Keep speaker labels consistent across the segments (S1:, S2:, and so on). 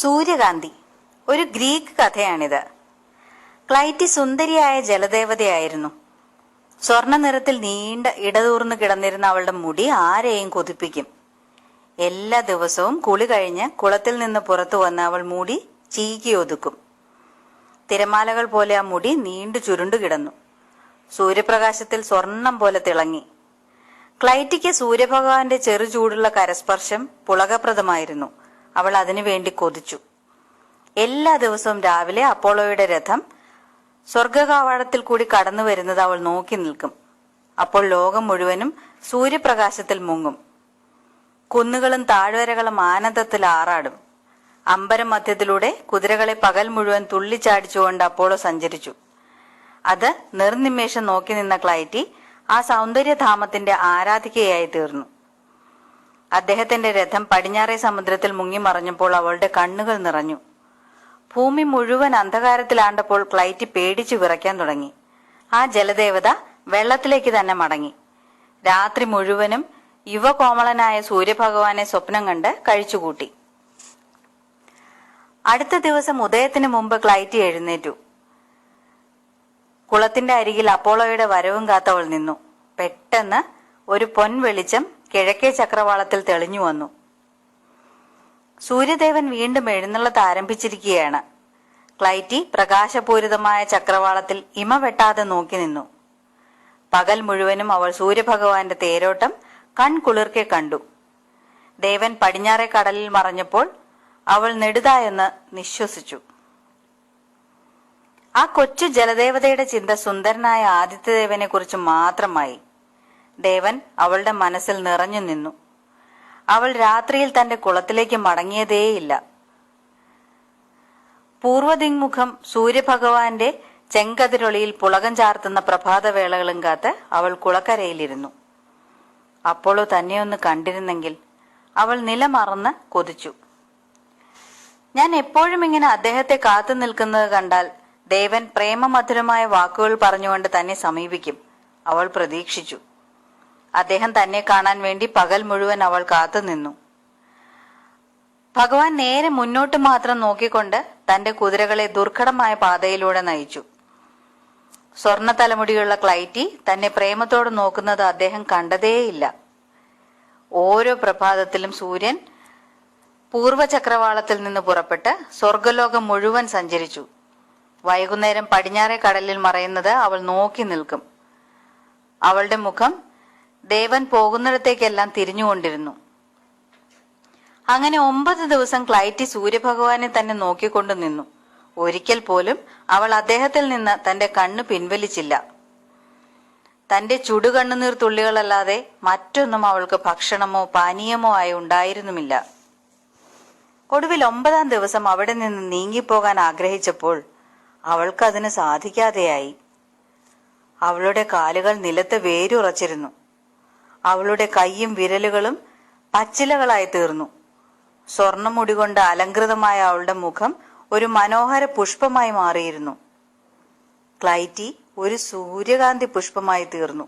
S1: സൂര്യകാന്തി ഒരു ഗ്രീക്ക് കഥയാണിത്. ക്ലൈറ്റി സുന്ദരിയായ ജലദേവതയായിരുന്നു. സ്വർണ നിറത്തിൽ നീണ്ട ഇടതൂർന്നു കിടന്നിരുന്ന അവളുടെ മുടി ആരെയും കൊതിപ്പിക്കും. എല്ലാ ദിവസവും കുളി കഴിഞ്ഞ് കുളത്തിൽ നിന്ന് പുറത്തു വന്ന അവൾ മുടി ചീകി ഒതുക്കും. തിരമാലകൾ പോലെ ആ മുടി നീണ്ടു ചുരുണ്ടു കിടന്നു. സൂര്യപ്രകാശത്തിൽ സ്വർണം പോലെ തിളങ്ങി. ക്ലൈറ്റിക്ക് സൂര്യഭഗവാന്റെ ചെറു ചൂടുള്ള കരസ്പർശം പുളകപ്രദമായിരുന്നു. അവൾ അതിനു വേണ്ടി കൊതിച്ചു. എല്ലാ ദിവസവും രാവിലെ അപ്പോളോയുടെ രഥം സ്വർഗകാവാടത്തിൽ കൂടി കടന്നു വരുന്നത് അവൾ നോക്കി നിൽക്കും. അപ്പോൾ ലോകം മുഴുവനും സൂര്യപ്രകാശത്തിൽ മുങ്ങും. കുന്നുകളും താഴ്വരകളും ആനന്ദത്തിൽ ആറാടും. അമ്പരം മധ്യത്തിലൂടെ കുതിരകളെ പകൽ മുഴുവൻ തുള്ളിച്ചാടിച്ചുകൊണ്ട് അപ്പോളോ സഞ്ചരിച്ചു. അത് നിർനിമേഷം നോക്കി നിന്ന ക്ലൈറ്റി ആ സൗന്ദര്യധാമത്തിന്റെ ആരാധികയായി തീർന്നു. അദ്ദേഹത്തിന്റെ രഥം പടിഞ്ഞാറേ സമുദ്രത്തിൽ മുങ്ങിമറഞ്ഞപ്പോൾ അവളുടെ കണ്ണുകൾ നിറഞ്ഞു. ഭൂമി മുഴുവൻ അന്ധകാരത്തിലാണ്ടപ്പോൾ ക്ലൈറ്റ് പേടിച്ചു വിറയ്ക്കാൻ തുടങ്ങി. ആ ജലദേവത വെള്ളത്തിലേക്ക് തന്നെ മടങ്ങി. രാത്രി മുഴുവനും യുവകോമളനായ സൂര്യഭഗവാനെ സ്വപ്നം കണ്ട് കഴിച്ചുകൂട്ടി. അടുത്ത ദിവസം ഉദയത്തിന് മുമ്പ് ക്ലൈറ്റ് എഴുന്നേറ്റു. കുളത്തിന്റെ അരികിൽ അപ്പോളോയുടെ വരവും കാത്തവൾ നിന്നു. പെട്ടെന്ന് ഒരു പൊൻ വെളിച്ചം കിഴക്കേ ചക്രവാളത്തിൽ തെളിഞ്ഞു വന്നു. സൂര്യദേവൻ വീണ്ടും എഴുന്നള്ളത്ത് ആരംഭിച്ചിരിക്കുകയാണ്. ക്ലൈറ്റി പ്രകാശപൂരിതമായ ചക്രവാളത്തിൽ ഇമ വെട്ടാതെ നോക്കി നിന്നു. പകൽ മുഴുവനും അവൾ സൂര്യഭഗവാന്റെ തേരോട്ടം കൺകുളിർക്കെ കണ്ടു. ദേവൻ പടിഞ്ഞാറെ കടലിൽ മറഞ്ഞപ്പോൾ അവൾ നെടുതായെന്ന് നിശ്വസിച്ചു. ആ കൊച്ചു ജലദേവതയുടെ ചിന്ത സുന്ദരനായ ആദിത്യദേവനെ കുറിച്ച് മാത്രമായി. ദേവൻ അവളുടെ മനസ്സിൽ നിറഞ്ഞു നിന്നു. അവൾ രാത്രിയിൽ തന്റെ കുളത്തിലേക്ക് മടങ്ങിയതേയില്ല. പൂർവദിങ്മുഖം സൂര്യഭഗവാന്റെ ചെങ്കതിരൊളിയിൽ പുളകം ചാർത്തുന്ന പ്രഭാതവേളകളും കാത്ത് അവൾ കുളക്കരയിലിരുന്നു. അപ്പോളോ തന്നെ ഒന്ന് കണ്ടിരുന്നെങ്കിൽ അവൾ നിലമറന്ന് കൊതിച്ചു. ഞാൻ എപ്പോഴും ഇങ്ങനെ അദ്ദേഹത്തെ കാത്തു നിൽക്കുന്നത് കണ്ടാൽ ദേവൻ പ്രേമമധുരമായ വാക്കുകൾ പറഞ്ഞുകൊണ്ട് തന്നെ സമീപിക്കും. അവൾ പ്രതീക്ഷിച്ചു. അദ്ദേഹം തന്നെ കാണാൻ വേണ്ടി പകൽ മുഴുവൻ അവൾ കാത്തുനിന്നു ഭഗവാൻ നേരെ മുന്നോട്ട് മാത്രം നോക്കിക്കൊണ്ട് തന്റെ കുതിരകളെ ദുർഘടമായ പാതയിലൂടെ നയിച്ചു. സ്വർണ തലമുടിയുള്ള ക്ലൈറ്റി തന്നെ പ്രേമത്തോടെ നോക്കുന്നത് അദ്ദേഹം കണ്ടതേയില്ല. ഓരോ പ്രഭാതത്തിലും സൂര്യൻ പൂർവചക്രവാളത്തിൽ നിന്ന് പുറപ്പെട്ട് സ്വർഗലോകം മുഴുവൻ സഞ്ചരിച്ചു. വൈകുന്നേരം പടിഞ്ഞാറെ കടലിൽ മറയുന്നത് അവൾ നോക്കി നിൽക്കും. അവളുടെ മുഖം ദേവൻ പോകുന്നിടത്തേക്കെല്ലാം തിരിഞ്ഞുകൊണ്ടിരുന്നു. അങ്ങനെ ഒമ്പത് ദിവസം ക്ലൈറ്റി സൂര്യഭഗവാനെ തന്നെ നോക്കിക്കൊണ്ടു നിന്നു. ഒരിക്കൽ പോലും അവൾ അദ്ദേഹത്തിൽ നിന്ന് തന്റെ കണ്ണ് പിൻവലിച്ചില്ല. തന്റെ ചുടുകണ്ണുനീർ തുള്ളികളല്ലാതെ മറ്റൊന്നും അവൾക്ക് ഭക്ഷണമോ പാനീയമോ ആയി ഉണ്ടായിരുന്നുമില്ല. ഒടുവിൽ ഒമ്പതാം ദിവസം അവിടെ നിന്ന് നീങ്ങിപ്പോകാൻ ആഗ്രഹിച്ചപ്പോൾ അവൾക്കതിന് സാധിക്കാതെയായി. അവളുടെ കാലുകൾ നിലത്ത് വേരുറച്ചിരുന്നു. അവളുടെ കൈയും വിരലുകളും പച്ചിലകളായി തീർന്നു. സ്വർണമുടി കൊണ്ട് അലങ്കൃതമായ അവളുടെ മുഖം ഒരു മനോഹര പുഷ്പമായി മാറിയിരുന്നു. ക്ലൈറ്റി ഒരു സൂര്യകാന്തി പുഷ്പമായി തീർന്നു.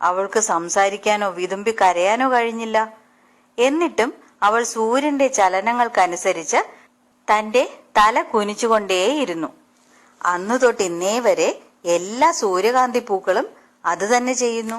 S1: അവൾക്ക് സംസാരിക്കാനോ വിതുമ്പി കരയാനോ കഴിഞ്ഞില്ല. എന്നിട്ടും അവൾ സൂര്യന്റെ ചലനങ്ങൾക്കനുസരിച്ച് തന്റെ തല കുനിച്ചുകൊണ്ടേയിരുന്നു. അന്നു തൊട്ട് ഇന്നേ വരെ എല്ലാ സൂര്യകാന്തി പൂക്കളും അത് തന്നെ ചെയ്യുന്നു.